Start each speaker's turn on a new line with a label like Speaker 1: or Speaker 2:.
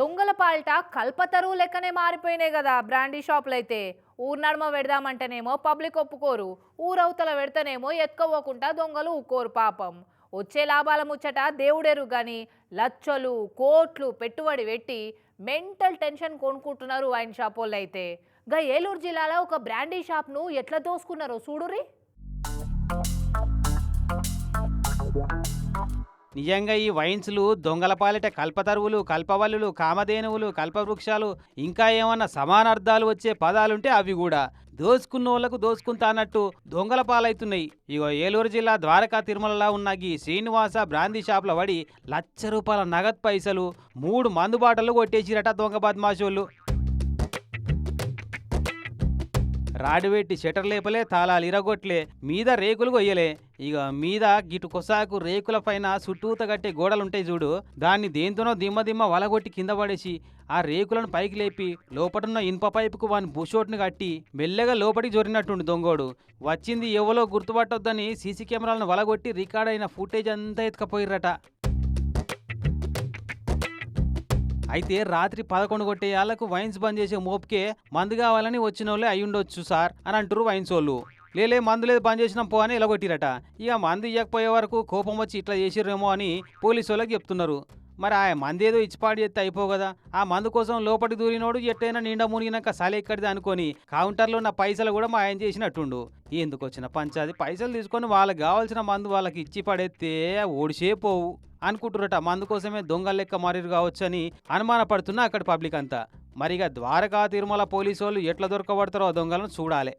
Speaker 1: దొంగల పాల్ట కల్పతరువు లెక్కనే మారిపోయినాయి కదా బ్రాండీ షాపులు అయితే ఊరు నడుమ పెడదామంటేనేమో పబ్లిక్ ఒప్పుకోరు ఊరవతల పెడితేనేమో ఎత్తుకోపోకుండా దొంగలు ఊకోరు పాపం. వచ్చే లాభాల ముచ్చట దేవుడేరు కానీ లచ్చలు కోట్లు పెట్టుబడి పెట్టి మెంటల్ టెన్షన్ కొనుక్కుంటున్నారు వైన్ షాప్ వాళ్ళు అయితే గా ఏలూరు జిల్లాలో ఒక బ్రాండీ షాప్ను ఎట్లా దోసుకున్నారో చూడుర్రి?
Speaker 2: నిజంగా ఈ వైన్స్లు దొంగలపాలిట కల్పతరువులు కల్పవల్లులు కామధేనువులు కల్పవృక్షాలు ఇంకా ఏమన్నా సమానార్థాలు వచ్చే పదాలుంటే అవి కూడా. దోసుకున్న వాళ్ళకు దోసుకుంటా అన్నట్టు దొంగల పాలవుతున్నాయి ఇగో ఏలూరు జిల్లా ద్వారకా తిరుమలలో ఉన్న ఈ శ్రీనివాస బ్రాందీ షాప్లో పడి లక్ష రూపాయల నగదు పైసలు మూడు మందు బాటలు కొట్టేసిరట దొంగ బద్మాషోళ్ళు. రాడు పెట్టి షటర్ లేపలే తాళాలు ఇరగొట్లే మీద రేకులు కొయ్యలే. ఇక మీద గిటు కొసాకు రేకుల పైన చుట్టూత కట్టే గోడలుంటాయి చూడు. దాన్ని దేంతోనో దిమ్మ దిమ్మ వలగొట్టి కింద పడేసి ఆ రేకులను పైకి లేపి లోపటున్న ఇనుప పైపుకు వాని బుషోట్ని కట్టి మెల్లగా లోపలికి జొరినట్టుండి దొంగోడు. వచ్చింది ఎవలో గుర్తుపట్టొద్దని సీసీ కెమెరాలను వలగొట్టి రికార్డ్ అయిన ఫుటేజ్ అంతా ఎత్తుకపోయిర్రట. అయితే రాత్రి పదకొండు కొట్టే ఏళ్ళకు వైన్స్ బంద్ చేసే మోపుకే మందు కావాలని వచ్చిన వాళ్ళే అయ్యుండొచ్చు సార్ అని అంటారు వైన్స్ వాళ్ళు లేలే మందు లేదు బంద్ చేసినాం పో అని ఎలగొట్టిరట. ఇక మందు ఇవ్వకపోయే వరకు కోపం వచ్చి ఇట్లా చేసిర్రేమో అని పోలీసు వాళ్ళకి చెప్తున్నారు. మరి ఆ మంది ఏదో ఇచ్చిపాడు చేస్తే అయిపో కదా. ఆ మందు కోసం లోపలికి దూరినోడు ఎట్టైనా నిండా మునిగినాక సలి ఎక్కడిది అనుకొని కౌంటర్లో ఉన్న పైసలు కూడా మా ఆయన చేసినట్టుండు. ఎందుకు వచ్చిన పంచాది పైసలు తీసుకొని వాళ్ళకి కావాల్సిన మందు వాళ్ళకి ఇచ్చి పడేస్తే ఓడిసే పోవు. అనుకుంటురట అందుకోసమే దొంగ దొంగల లెక్క మారిరు కావచ్చు అని అనుమానపడుతున్నా అక్కడ పబ్లిక్ అంతా. మరిగా ద్వారకా తిరుమల పోలీసు వాళ్ళు ఎట్లా దొరకబడతారో ఆ దొంగలను చూడాలి.